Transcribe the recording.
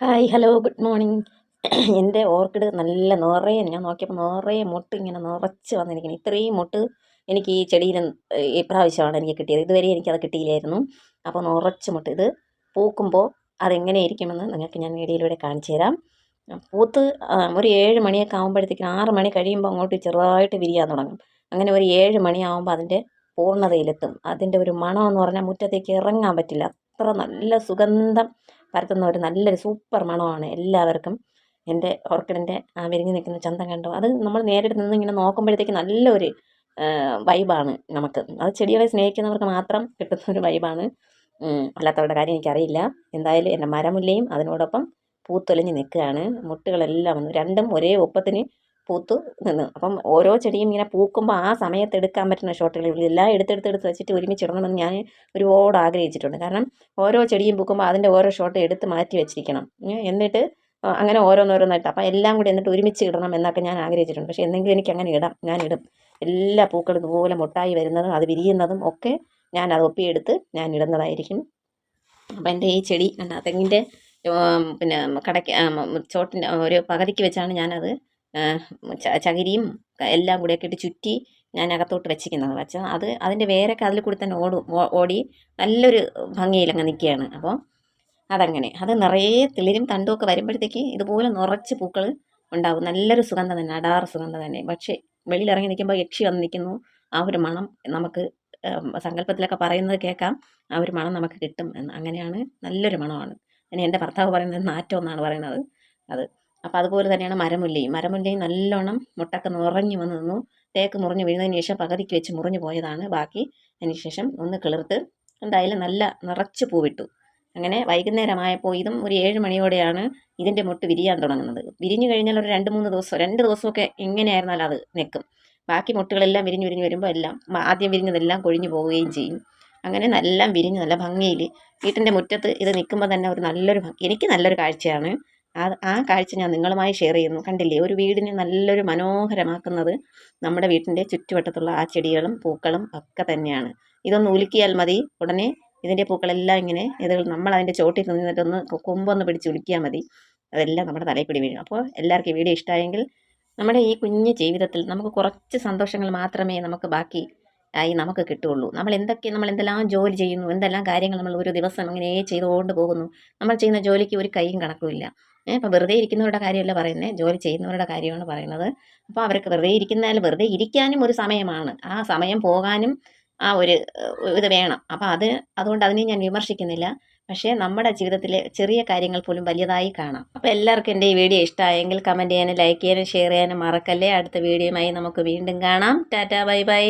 Hi hello good morning എന്റെ orchid നല്ല നിറയെ ഞാൻ നോക്കിയപ്പോൾ നിറയെ മുട്ട് ഇങ്ങനെ നിറച്ച് വന്നിരിക്കുന്നു. ഇത്രയും മുട്ട് എനിക്ക് ഈ ചെടിയിൽ ഇപ്രാവശ്യമാണ് എനിക്ക് കിട്ടിയത്. ഇതുവരെ എനിക്കത് കിട്ടിയില്ലായിരുന്നു. അപ്പോൾ നിറച്ച് മുട്ട്. ഇത് പൂക്കുമ്പോൾ അതെങ്ങനെ ഇരിക്കുമെന്ന് നിങ്ങൾക്ക് ഞാൻ വീഡിയോയിലൂടെ കാണിച്ചു തരാം. പൂത്ത് ഒരു ഏഴ് മണിയൊക്കെ ആകുമ്പോഴത്തേക്കും ആറ് മണി കഴിയുമ്പോൾ അങ്ങോട്ട് ചെറുതായിട്ട് വിരിയാൻ തുടങ്ങും. അങ്ങനെ ഒരു ഏഴ് മണിയാകുമ്പോൾ അതിന്റെ പൂർണതയിലെത്തും. അതിന്റെ ഒരു മണമെന്ന് പറഞ്ഞാൽ മുറ്റത്തേക്ക് ഇറങ്ങാൻ പറ്റില്ല. അത്ര നല്ല സുഗന്ധം പരത്തുന്ന ഒരു നല്ലൊരു സൂപ്പർ മണമാണ് എല്ലാവർക്കും. എന്റെ ഓർക്കിഡിന്റെ ആ വിരിഞ്ഞ് നിൽക്കുന്ന ചന്തം കണ്ടോ? അത് നമ്മൾ നേരിട്ട് നിന്ന് ഇങ്ങനെ നോക്കുമ്പോഴത്തേക്ക് നല്ലൊരു വൈബാണ് നമുക്ക്. അത് ചെടികളെ സ്നേഹിക്കുന്നവർക്ക് മാത്രം കിട്ടുന്ന ഒരു വൈബാണ്. അല്ലാത്തവരുടെ കാര്യം എനിക്കറിയില്ല. എന്തായാലും എന്റെ മരമുല്ലയും അതിനോടൊപ്പം പൂത്തൊലിഞ്ഞ് നിൽക്കുകയാണ്. മുട്ടുകളെല്ലാം വന്നു രണ്ടും ഒരേ ഒപ്പത്തിന് പൂത്തു നിന്ന്. അപ്പം ഓരോ ചെടിയും ഇങ്ങനെ പൂക്കുമ്പോൾ ആ സമയത്ത് എടുക്കാൻ പറ്റുന്ന ഷോട്ടുകൾ എല്ലാം എടുത്തെടുത്തെടുത്ത് വെച്ചിട്ട് ഒരുമിച്ചിടണമെന്ന് ഞാൻ ഒരുപാട് ആഗ്രഹിച്ചിട്ടുണ്ട്. കാരണം ഓരോ ചെടിയും പൂക്കുമ്പോൾ അതിന്റെ ഓരോ ഷോട്ട് എടുത്ത് മാറ്റി വെച്ചിരിക്കണം. എന്നിട്ട് അങ്ങനെ ഓരോന്നോരോന്നായിട്ട്. അപ്പം എല്ലാം കൂടി എന്നിട്ട് ഒരുമിച്ച് ഇടണം എന്നൊക്കെ ഞാൻ ആഗ്രഹിച്ചിട്ടുണ്ട്. പക്ഷേ എന്തെങ്കിലും എനിക്ക് അങ്ങനെ ഇടാം ഞാൻ ഇടും. എല്ലാ പൂക്കളും ഇതുപോലെ മുട്ടായി വരുന്നതും അത് വിരിയുന്നതും ഒക്കെ ഞാൻ അത് ഒപ്പിയെടുത്ത് ഞാൻ ഇടുന്നതായിരിക്കും. അപ്പം എന്റെ ഈ ചെടി കണ്ട തെങ്ങിന്റെ പിന്നെ കടയ്ക്ക് ചോട്ടിന്റെ ഒരു പകുതിക്ക് വെച്ചാണ് ഞാനത് ചകിരിയും എല്ലാം ഒക്കെ ഇട്ട് ചുറ്റി ഞാൻ അകത്തോട്ട് വെച്ചിരിക്കുന്നത് വെച്ചാൽ അത് അതിന്റെ വേരൊക്കെ അതിൽ കൂടി തന്നെ ഓടും ഓടി നല്ലൊരു ഭംഗിയിലങ്ങ് നിൽക്കുകയാണ്. അപ്പോൾ അതങ്ങനെ. അത് നിറയെ തിളിരും തണ്ടുമൊക്കെ വരുമ്പോഴത്തേക്ക് ഇതുപോലെ നിറച്ച് പൂക്കൾ ഉണ്ടാവും. നല്ലൊരു സുഗന്ധം തന്നെ അടാറ് സുഗന്ധം തന്നെ. പക്ഷേ വെളിയിൽ ഇറങ്ങി നിൽക്കുമ്പോൾ യക്ഷി വന്ന് നിൽക്കുന്നു. ആ ഒരു മണം നമുക്ക് സങ്കല്പത്തിലൊക്കെ പറയുന്നത് കേൾക്കാം. ആ ഒരു മണം നമുക്ക് കിട്ടും എന്ന്. അങ്ങനെയാണ് നല്ലൊരു മണമാണ്. പിന്നെ എന്റെ ഭർത്താവ് പറയുന്നത് നാറ്റം എന്നാണ് പറയുന്നത്. അത് അപ്പോൾ അതുപോലെ തന്നെയാണ് മരമുല്ലയും. മരമുല്ലയും നല്ലോണം മുട്ടൊക്കെ നിറഞ്ഞു വന്ന് നിന്നു. തേക്ക് മുറിഞ്ഞ് വീഴുന്നതിന് ശേഷം പകുതിക്ക് വെച്ച് മുറിഞ്ഞു പോയതാണ്. ബാക്കി അതിന് ശേഷം ഒന്ന് കിളിർത്ത് എന്തായാലും നല്ല നിറച്ച് പൂവിട്ടു. അങ്ങനെ വൈകുന്നേരമായപ്പോൾ ഇതും ഒരു ഏഴ് മണിയോടെയാണ് ഇതിന്റെ മുട്ട് വിരിയാൻ തുടങ്ങുന്നത്. വിരിഞ്ഞു കഴിഞ്ഞാൽ ഒരു രണ്ട് മൂന്ന് ദിവസം രണ്ട് ദിവസമൊക്കെ എങ്ങനെയായിരുന്നാലും അത് നിൽക്കും. ബാക്കി മുട്ടുകളെല്ലാം വിരിഞ്ഞ് വിരിഞ്ഞ് വരുമ്പോൾ എല്ലാം ആദ്യം വിരിഞ്ഞതെല്ലാം കൊഴിഞ്ഞു പോവുകയും ചെയ്യും. അങ്ങനെ എല്ലാം വിരിഞ്ഞ് നല്ല ഭംഗിയിൽ വീട്ടിന്റെ മുറ്റത്ത് ഇത് നിൽക്കുമ്പോൾ തന്നെ ഒരു നല്ലൊരു എനിക്ക് നല്ലൊരു കാഴ്ചയാണ്. ആ ആ കാഴ്ച ഞാൻ നിങ്ങളുമായി ഷെയർ ചെയ്യുന്നു. കണ്ടില്ലേ? ഒരു വീടിനെ നല്ലൊരു മനോഹരമാക്കുന്നത് നമ്മുടെ വീട്ടിന്റെ ചുറ്റുവട്ടത്തുള്ള ആ ചെടികളും പൂക്കളും ഒക്കെ തന്നെയാണ്. ഇതൊന്ന് ഉലുക്കിയാൽ മതി. ഉടനെ ഇതിന്റെ പൂക്കളെല്ലാം ഇങ്ങനെ ഇത് നമ്മൾ അതിന്റെ ചോട്ടിൽ നിന്നിട്ടൊന്ന് കൊമ്പൊന്ന് പിടിച്ച് ഉലുക്കിയാൽ മതി. അതെല്ലാം നമ്മുടെ തലയിൽ വീഴും. അപ്പോൾ എല്ലാവർക്കും ഈ വീഡിയോ ഇഷ്ടമായെങ്കിൽ നമ്മുടെ ഈ കുഞ്ഞു ജീവിതത്തിൽ നമുക്ക് കുറച്ച് സന്തോഷങ്ങൾ മാത്രമേ നമുക്ക് ബാക്കി ആയി നമുക്ക് കിട്ടുകയുള്ളൂ. നമ്മൾ എന്തൊക്കെ നമ്മൾ എന്തെല്ലാം ജോലി ചെയ്യുന്നു എന്തെല്ലാം കാര്യങ്ങൾ നമ്മൾ ഒരു ദിവസം അങ്ങനെ ചെയ്തുകൊണ്ട് പോകുന്നു. നമ്മൾ ചെയ്യുന്ന ജോലിക്ക് ഒരു കൈയും കണക്കുമില്ല. ഇപ്പം വെറുതെ ഇരിക്കുന്നവരുടെ കാര്യമല്ല പറയുന്നത് ജോലി ചെയ്യുന്നവരുടെ കാര്യമാണ് പറയുന്നത്. അപ്പോൾ അവർക്ക് വെറുതെ ഇരിക്കുന്നതിൽ വെറുതെ ഇരിക്കാനും ഒരു സമയമാണ്. ആ സമയം പോകാനും ആ ഒരു ഇത് വേണം. അപ്പോൾ അത് അതുകൊണ്ട് അതിനെ ഞാൻ വിമർശിക്കുന്നില്ല. പക്ഷേ നമ്മുടെ ജീവിതത്തിലെ ചെറിയ കാര്യങ്ങൾ പോലും വലിയതായി കാണാം. അപ്പോൾ എല്ലാവർക്കും എന്റെ ഈ വീഡിയോ ഇഷ്ടമായെങ്കിൽ കമന്റ് ചെയ്യാനും ലൈക്ക് ചെയ്യാനും ഷെയർ ചെയ്യാനും മറക്കല്ലേ. അടുത്ത വീഡിയോയുമായി നമുക്ക് വീണ്ടും കാണാം. Tata bye bye.